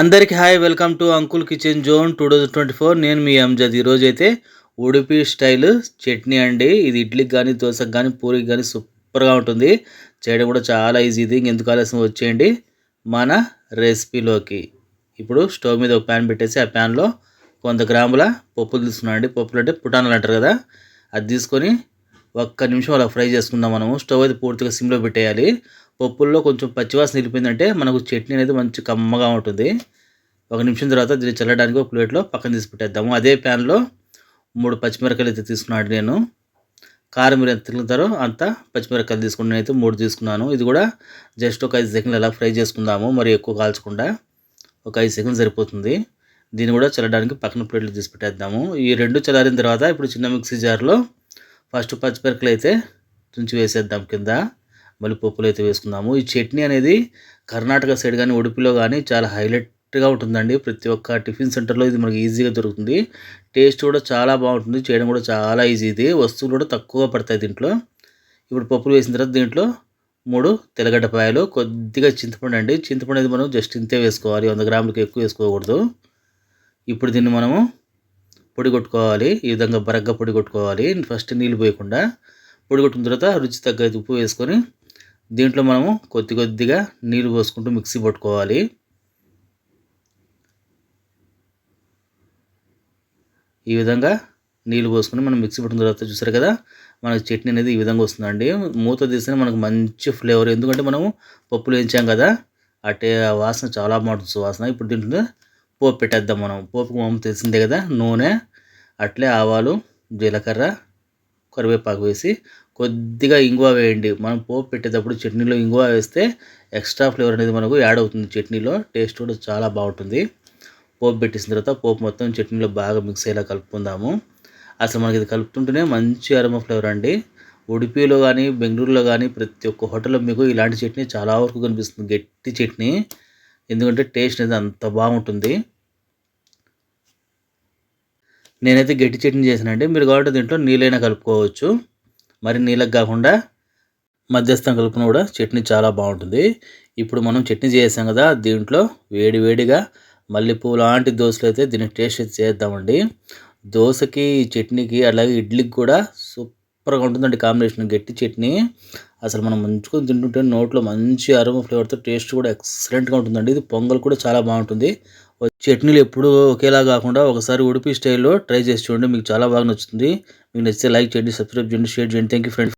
అందరికీ hi welcome to uncle kitchen zone two thousand twenty four. నేను మీ అంజద్. ఈరోజు అయితే ఉడిపి స్టైల్ చట్నీ అండి. ఇది ఇడ్లీకి కానీ దోశకి కానీ పూరికి కానీ సూపర్గా ఉంటుంది. చేయడం కూడా చాలా ఈజీ. ఇది ఇంకెందుకు ఆలస్యం వచ్చేయండి? మన రెసిపీలోకి. ఇప్పుడు స్టవ్ మీద ఒక ప్యాన్ పెట్టేసి ఆ ప్యాన్లో కొంత గ్రాముల పప్పులు తీసుకున్నాను అండి పప్పులు అంటే పుటాన్లు అంటారు కదా అది తీసుకొని ఒక్క నిమిషం అలా ఫ్రై చేసుకుందాం మనము. స్టవ్ అయితే పూర్తిగా సిమ్లో పెట్టేయాలి. పప్పుల్లో కొంచెం పచ్చివాసన నిలిపోయిందంటే మనకు చట్నీ అనేది మంచి కమ్మగా ఉంటుంది. ఒక నిమిషం తర్వాత దీన్ని చల్లడానికి ఒక ప్లేట్లో పక్కన తీసి పెట్టేద్దాము. అదే ప్యాన్లో మూడు పచ్చిమిరకాయలు అయితే తీసుకున్నాడు నేను. కారం మీరు ఎంత తిరుగుతారో అంత పచ్చిమిరకాయలు తీసుకుని అయితే మూడు తీసుకున్నాను. ఇది కూడా జస్ట్ ఒక ఐదు సెకండ్లు అలా ఫ్రై చేసుకుందాము. మరి ఎక్కువ కాల్చకుండా ఒక ఐదు సెకండ్లు సరిపోతుంది. దీన్ని కూడా చల్లడానికి పక్కన ప్లేట్లు తీసి పెట్టేద్దాము. ఈ రెండు చల్లారిన తర్వాత ఇప్పుడు చిన్న మిక్సీ జార్లో ఫస్ట్ పచ్చిమిరపకాయలు అయితే తుంచి వేసేద్దాం కింద. మళ్ళీ పప్పులు అయితే వేసుకుందాము. ఈ చట్నీ అనేది కర్ణాటక సైడ్ కానీ ఉడుపిలో కానీ చాలా హైలైట్గా ఉంటుందండి. ప్రతి ఒక్క టిఫిన్ సెంటర్లో ఇది మనకి ఈజీగా దొరుకుతుంది. టేస్ట్ కూడా చాలా బాగుంటుంది. చేయడం కూడా చాలా ఈజీ ఇది. వస్తువులు కూడా తక్కువ పడతాయి దీంట్లో. ఇప్పుడు పప్పులు వేసిన తర్వాత దీంట్లో మూడు తెల్లగడ్డపాయలు కొద్దిగా చింతపండు అండి. చింతపండు అనేది మనం జస్ట్ ఇంతే వేసుకోవాలి. వంద గ్రాములకి ఎక్కువ వేసుకోకూడదు. ఇప్పుడు దీన్ని మనము పొడి కొట్టుకోవాలి ఈ విధంగా బరగ్గా పొడి కొట్టుకోవాలి ఫస్ట్ నీళ్ళు పోయకుండా పొడి కొట్టిన తర్వాత రుచి తగ్గ ఉప్పు వేసుకొని దీంట్లో మనము కొద్ది కొద్దిగా నీళ్ళు పోసుకుంటూ మిక్సీ పట్టుకోవాలి. ఈ విధంగా నీళ్ళు పోసుకొని మనం మిక్సీ పట్టిన తర్వాత చూసారు కదా మనకు చట్నీ అనేది ఈ విధంగా వస్తుందండి. మూత తీస్తే మనకు మంచి ఫ్లేవర్ ఎందుకంటే మనము పప్పులు వేయించాం కదా అటే ఆ వాసన చాలా బాగుంటుంది వాసన ఇప్పుడు దీంట్లో పోపు పెట్టేద్దాం మనం. పోపుకు మనం తెలిసిందే కదా నూనె అట్లే ఆవాలు జీలకర్ర కరివేపాకు వేసి కొద్దిగా ఇంగువ వేయండి. మనం పోపు పెట్టేటప్పుడు చట్నీలో ఇంగువ వేస్తే ఎక్స్ట్రా ఫ్లేవర్ అనేది మనకు యాడ్ అవుతుంది. చట్నీలో టేస్ట్ కూడా చాలా బాగుంటుంది. పోపు పెట్టేసిన తర్వాత పోపు మొత్తం చట్నీలో బాగా మిక్స్ అయ్యేలా కలుపుకుందాము. అసలు మనకి ఇది కలుపుతుంటేనే మంచి అరమ ఫ్లేవర్ అండి. ఉడిపిలో కానీ బెంగళూరులో కానీ ప్రతి ఒక్క హోటల్లో మీకు ఇలాంటి చట్నీ చాలా వరకు కనిపిస్తుంది. గట్టి చట్నీ. ఎందుకంటే టేస్ట్ అనేది అంత బాగుంటుంది. నేనైతే గట్టి చట్నీ చేశానండి. మీరు కాబట్టి దీంట్లో నీళ్ళైనా కలుపుకోవచ్చు. మరి నీళ్ళకి కాకుండా మధ్యస్థం కలుపుకున్న కూడా చట్నీ చాలా బాగుంటుంది. ఇప్పుడు మనం చట్నీ చేసాం కదా దీంట్లో వేడి వేడిగా మల్లెపూ లాంటి దోశలు అయితే దీన్ని టేస్ట్ అయితే చేద్దామండి. దోశకి చట్నీకి అలాగే ఇడ్లీకి కూడా సూపర్గా ఉంటుందండి కాంబినేషన్ గట్టి చట్నీ. అసలు మనం ముంచుకొని తింటుంటే నోట్లో మంచి అరుమ ఫ్లేవర్తో టేస్ట్ కూడా ఎక్సలెంట్గా ఉంటుందండి. ఇది పొంగల్ కూడా చాలా బాగుంటుంది. చట్నీలు ఎప్పుడు ఒకేలా కాకుండా ఒకసారి ఉడిపి స్టైల్లో ట్రై చేసి చూడండి. మీకు చాలా బాగా నచ్చుతుంది. మీకు నచ్చితే లైక్ చేయండి సబ్స్క్రైబ్ చేయండి షేర్ చేయండి. Thank you friends